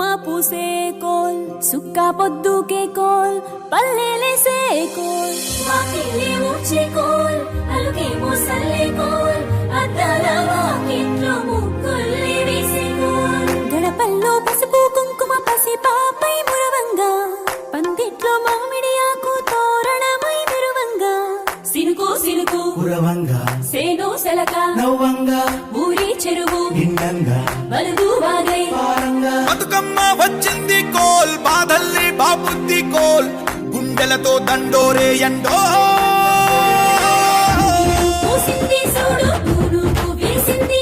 గుమ్మ పూసే కోల్ సుక్క పొద్దుకే కోల్ పల్లెలేసే కోల్. వాకిలి ఊచే కోల్ అలుకే ముసల్లే కోల్ అద్దాల వాకిట్లో ముక్కుల్లి వేసే కోల్. గడపల్లో పసుపు కుంకుమ పసి పాపై మురవంగా పందిట్లో మామిడి ఆకు తోరణమై మెరువంగా సినుకు సినుకు మురవంగా సేను సెలక నవ్వంగా చెరువు. బతుకమ్మ వచ్చింది కోల్ బాధల్ని బాబుద్ది కోల్. గుండెలతో దండోరే ఎండో. వేసింది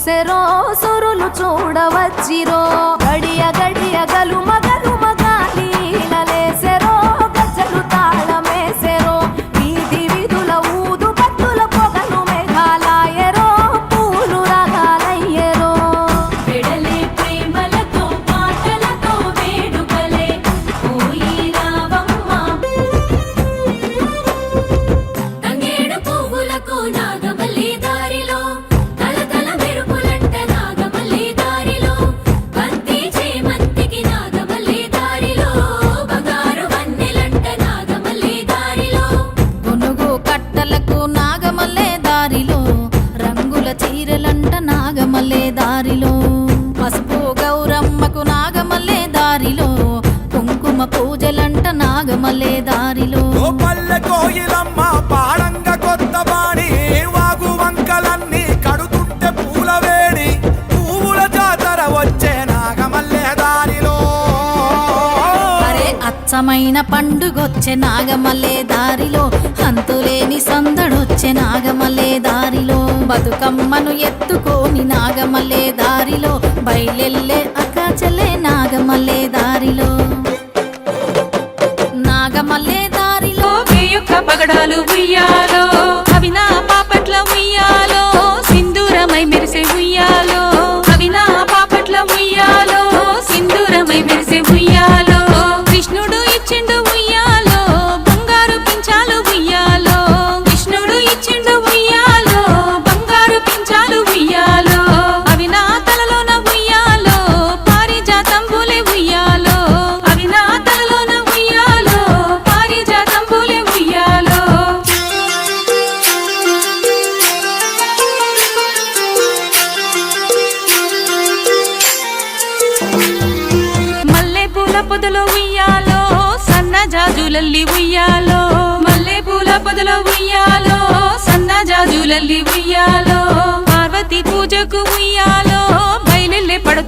చూసెరో సొరులు చూడవచ్చిరో. చీరలంట నాగమల్లే దారిలో. పసుపు గౌరమ్మకు నాగమల్లే దారిలో. కుంకుమ పూజలంట నాగమల్లే దారిలో. పల్లె కోయిలమ్మ అద్భుతమైన పండుగొచ్చే నాగమల్లే దారిలో హంతులేని సందడొచ్చే నాగమల్లే దారిలో. బతుకమ్మను ఎత్తుకోని నాగమల్లే దారిలో బయలెల్లే అకాచలే నాగమల్లే దారిలో. నాగమల్లే దారిలో పగడాలు ఉయ్యాలో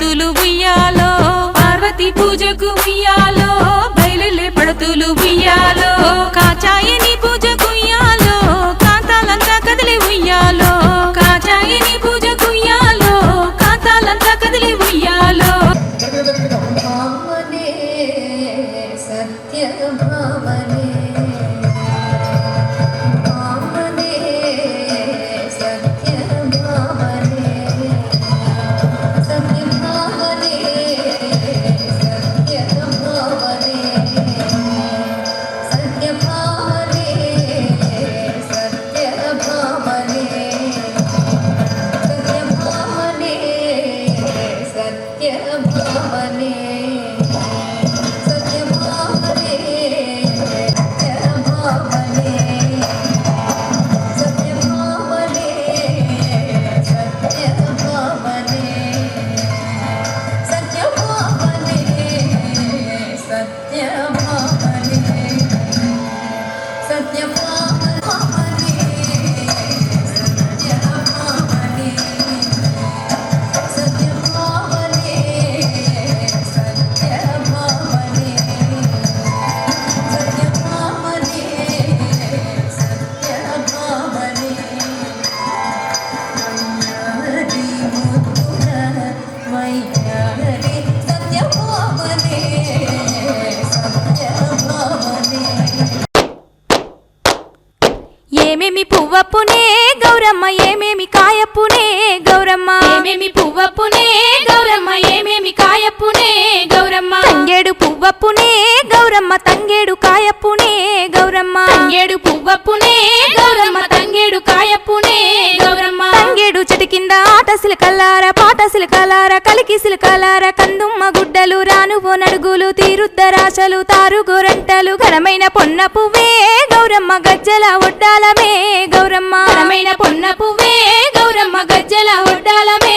దంపతులు ఉయ్యాలో పార్వతి పూజకు ఉయ్యాలో. పువ్వపునే గౌరమ్మ ఏమేమి కాయపునే గౌరమ్మ? ఏమేమి పువ్వపునే గౌరమ్మ ఏమేమి కాయపునే గౌరమ్మ? తంగేడు పువ్వపునే గౌరమ్మ తంగేడు కాయపునే గౌరమ్మ? తంగేడు పువ్వపునే గౌరమ్మ తంగేడు కాయపునే గౌరమ్మ? తంగేడు చెట్టు కింద ఆటసిల కల్లార పాటసిల కలార కలికిసిల కలార కందుమ్మ గుడ్డలు రానువో నడుగులు తీరుద్దరాశలు తారు గొర ఘనమైన పొన్న పువ్వే గౌరమ్మ గజ్జల ఉడ్డాలమే గౌరమ్మ ఘనమైన పొన్న పువ్వే గౌరమ్మ గజ్జల ఉడ్డాలమే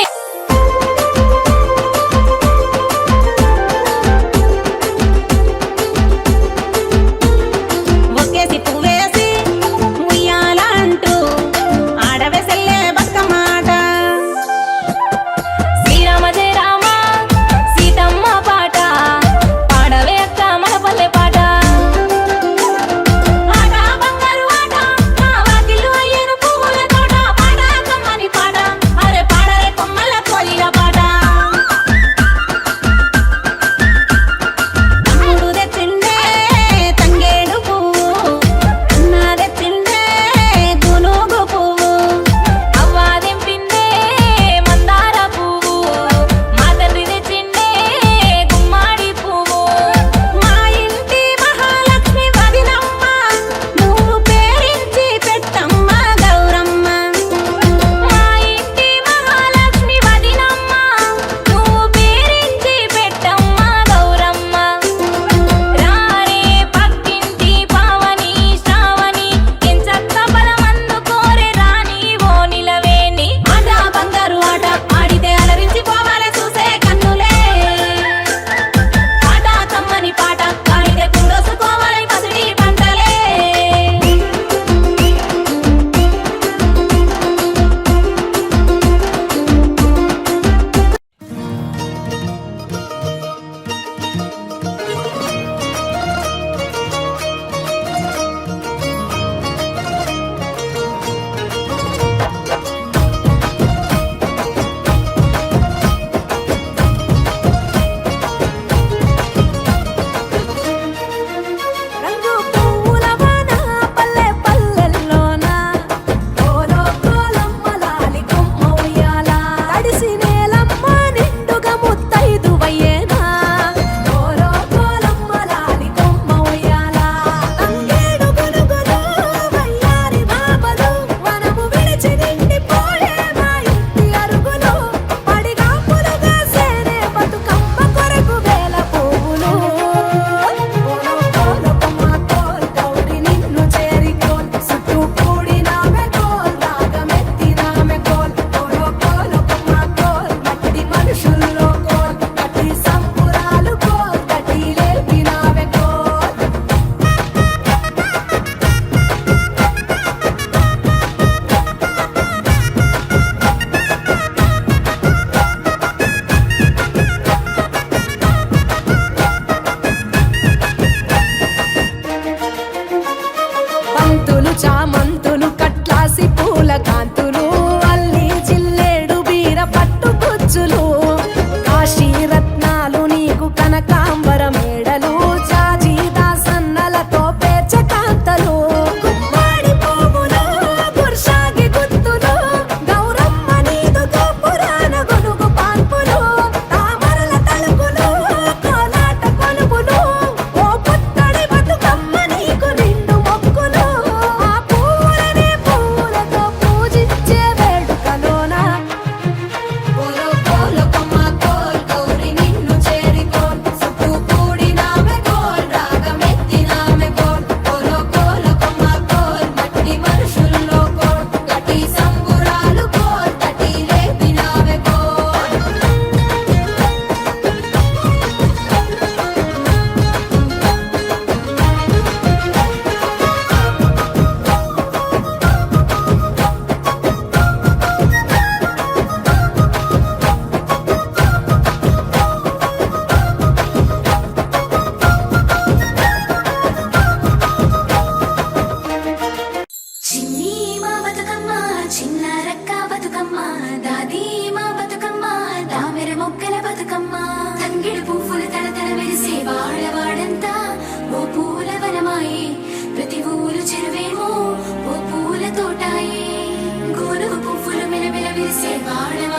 வாழ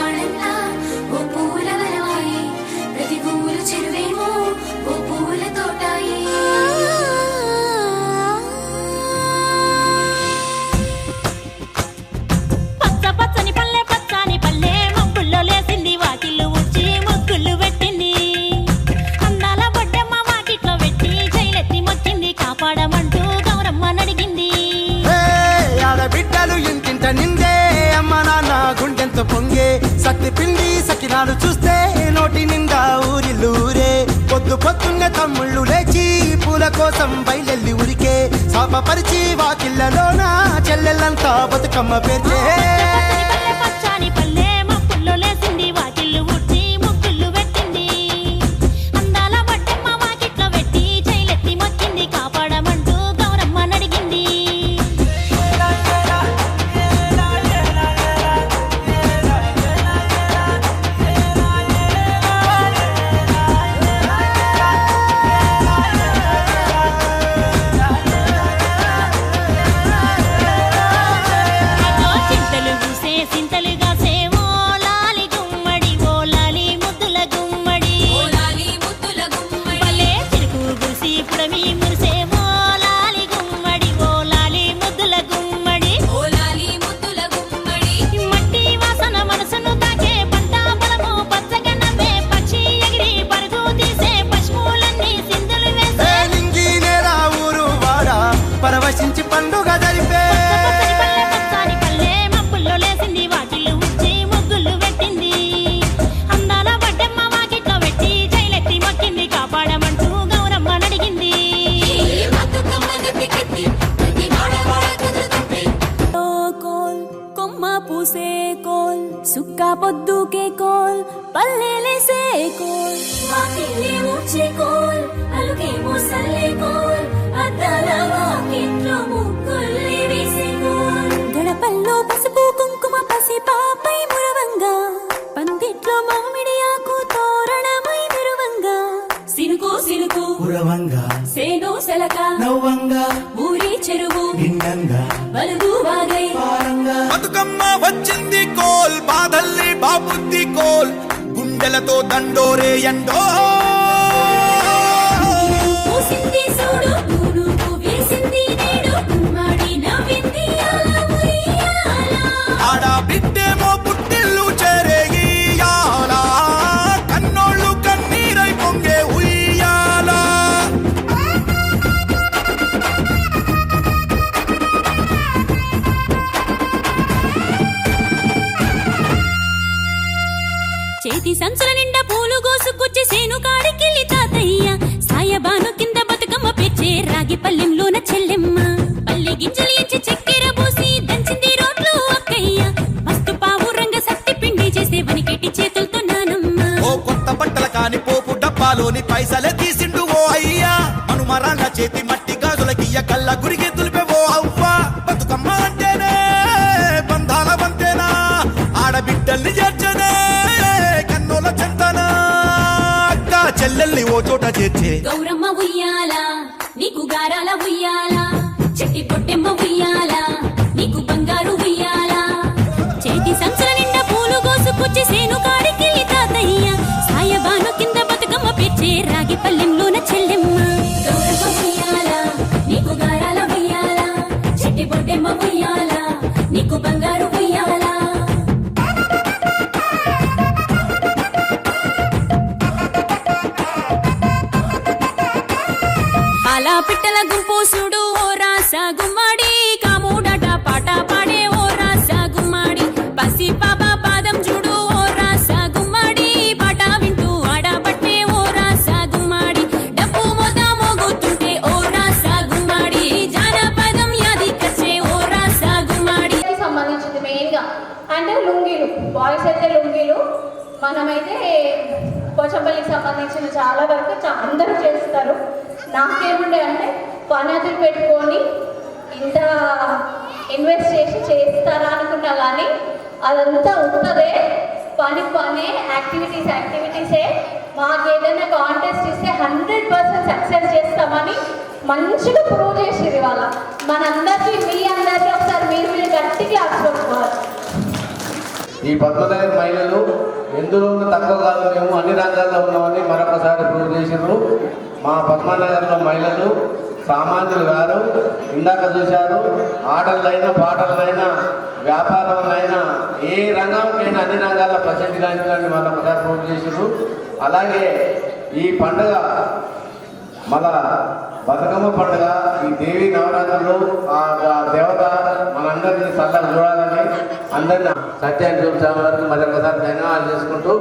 గుండెంత పొంగే సత్తి పిండి సకినాలు చూస్తే నోటి నిండా ఊరిల్లూరే. పొద్దు పొద్దున్న తమ్ముళ్ళు లేచి పూల కోసం బయలెల్లి ఉరికే శాపపరిచి వాకిళ్ళలోన చెల్లెళ్ళంతా బతుకమ్మ పేర్చే. బతుకమ్మ వచ్చింది కోల్ బాధల్ని బాబుద్ది కోల్. గుండెలతో దండోరే ఎండో. చూడు వేసింది చేతి సంచుల నిండా పూలు గోసుకొచ్చి సేను కాడికెళ్ళి తాతయ్య. సాయబాను కింద బతుకమ్మ పెచ్చే రాగి పల్లెంలోన చెల్లెమ్మ. పల్లె గింజలు ఇచ్చి చక్కెర పోసి దంచింది రోడ్లు అక్కయ్య. మస్తు పావు రంగ సత్తి పిండి చేసే వనికెట్టి చేతులతో నానమ్మ. ఓ కొత్త బట్టల కాని పోపు డబ్బాలోని పైసలే తీసిండు ఓ అయ్యా. మనుమరాళ్ళ చేతి మట్టి గాజులకియ్య కళ్ళ గురిగి తులిపే ఓ అక్క ఓ చోట చేర్చే. గౌరమ్మ ఉయ్యాల నీకు గారాల ఉయ్యాల చెట్టి పొట్టెమ్మ ఉయ్యాల నీకు బంగారు ఉయ్యాల. చేతి సంచుల నిండా పూలు కోసుకొచ్చి సేను కాడికి తాతయ్యా. చేస్తారు. నాకేముండే అంటే పనతులు పెట్టుకొని ఇంత ఇన్వెస్ట్ చేసి చేస్తారా అనుకున్నా కానీ అదంతా ఉంటుందే. పని పనే యాక్టివిటీస్ యాక్టివిటీసే. మాకు ఏదైనా కాంటెస్ట్ ఇస్తే హండ్రెడ్ పర్సెంట్ సక్సెస్ చేస్తామని మంచిగా ప్రూవ్ చేసేది వాళ్ళ మనందరికీ మీ అందరికీ ఒకసారి మీరు మీరు గట్టికి ఆశపడుకోవాలి ఈ పద్మనగర్ మహిళలు ఎందులోనూ తక్కువ కాదు మేము అన్ని రంగాల్లో ఉన్నామని మరొకసారి ప్రూవ్ చేసినారు మా పద్మనగర్లో మహిళలు సామాన్యులు గారు ఇందాక చూశారు ఆటలైనా పాటలైనా వ్యాపారంలైనా ఏ రంగంకైనా అన్ని రంగాల్లో ప్రసిద్ధి గాంచిందని మరొకసారి ప్రూవ్ చేసారు అలాగే ఈ పండుగ మన బతుకమ్మ పండుగ ఈ దేవి నవరాత్రులు ఆ దేవత మనందరినీ చల్లగా చూడాలని అందరిని సత్యాన్ని చూపించే వరకు మరొకసారి ధన్యవాదాలు చేసుకుంటూ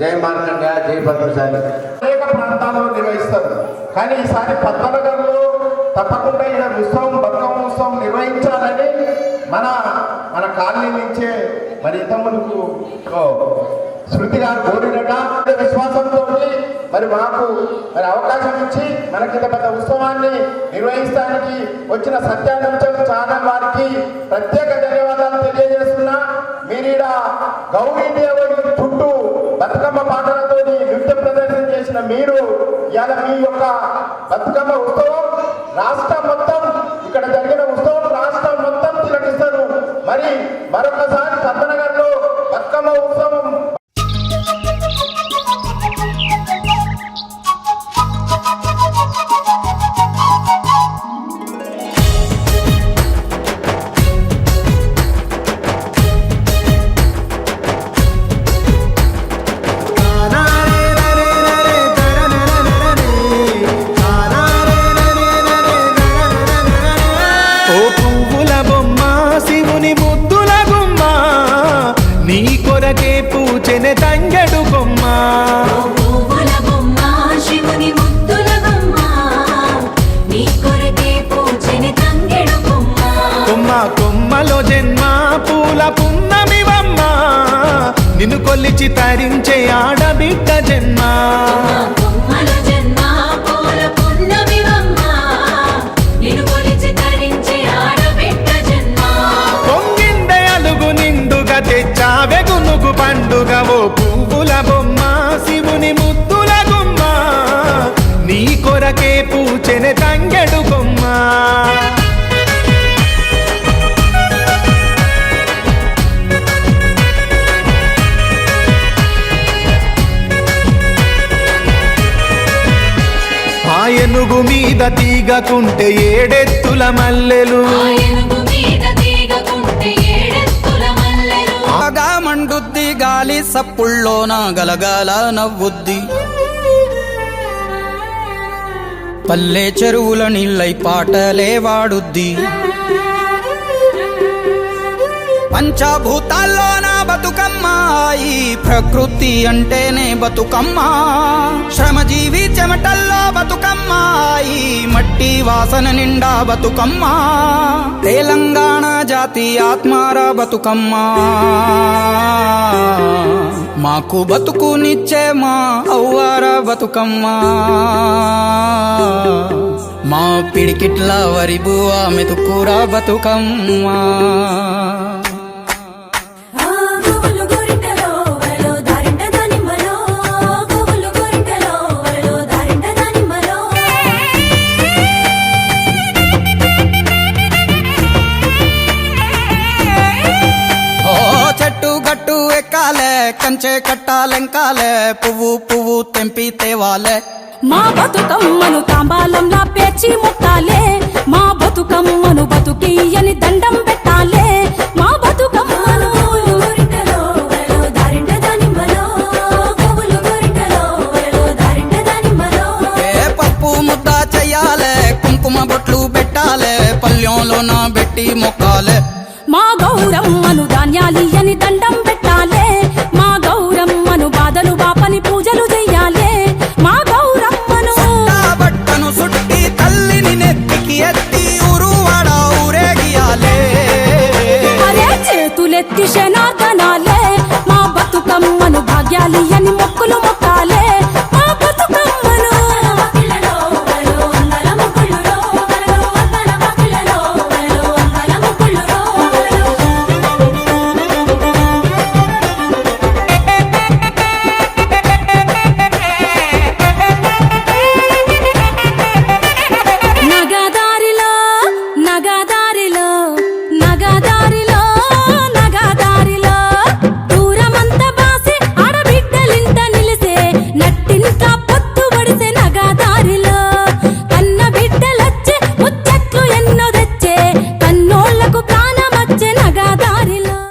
జై మార్కండ జై పద్మశాలి. ప్రాంతాల్లో నిర్వహిస్తారు. కానీ ఈసారి పద్మనగర్లో తప్పకుండా ఇలా ఉత్సవం బతుకమ్మ ఉత్సవం నిర్వహించాలని మన మన కాలనీ నుంచే మరి ఇంతకుముందుకు ఓ, శృతి గారు కోరినట. విశ్వాసంతో మరి మాకు మరి అవకాశం ఇచ్చి మనకి ఇంత పెద్ద ఉత్సవాన్ని నిర్వహించడానికి వచ్చిన సత్యానంచం ఛానల్ వారికి ప్రత్యేక ధన్యవాదాలు తెలియజేస్తున్నా. మీరీడ గౌరీ దేవుడి చుట్టూ బతుకమ్మ పాటలతో నృత్య ప్రదర్శన చేసిన మీరు ఇవాళ మీ యొక్క బతుకమ్మ ఉత్సవం రాష్ట్రం మొత్తం ఇక్కడ జరిగిన ఉత్సవం రాష్ట్రం మొత్తం తిలకిస్తారు. మరి మరొకసారి నిన్ను కొలిచి తరించి ఆడబిడ్డ జన్మ. పొంగిందే అలుగు నిండుగా తెచ్చావె గునుగు పండుగ ఓ పువ్వుల బొమ్మ శివుని ముద్దుల గుమ్మ. నీ కొరకే పూచెన తంగెడు తీగకుంటే ఏడెత్తుల మల్లెలు. ఆ ఏనుగు మీద తీగకుంటే ఏడెత్తుల మల్లెలు. బాగా మండుద్ది గాలి సప్పుల్లోన గలగాల నవ్వుద్ది. పల్లె చెరువుల నీళ్ళై పాటలే వాడుద్ది. పంచభూతాల్లోన బతుకమ్మ ఈ ప్రకృతి అంటేనే బతుకమ్మ. శ్రమజీవి చెమటల్లో బతుకమ్మ ఈ మట్టి వాసన నిండా బతుకమ్మ. తెలంగాణ జాతి ఆత్మార బతుకమ్మ. మాకు బతుకునిచ్చే మా అవ్వారా బతుకమ్మ. మా పిడికిట్ల వరిబువా మెతుకురా బతుకమ్మ. కంచె కట్టాలెంకాలే పువ్వు పువ్వు తెంపి తేవాలే. మా బతుకమ్మను తాంబాలంలా పేర్చి ముట్టాలే. మా బతుకమ్మను బతుకియ్యని దండం పెట్టాలే. మా బతుకమ్మను పప్పు ముద్ద చెయ్యాలే కుంకుమ బొట్లు పెట్టాలే పల్లెంలోన పెట్టి మొక్కాలే. మా గౌరమ్మను ధాన్యాలియ్యని దండం Let the.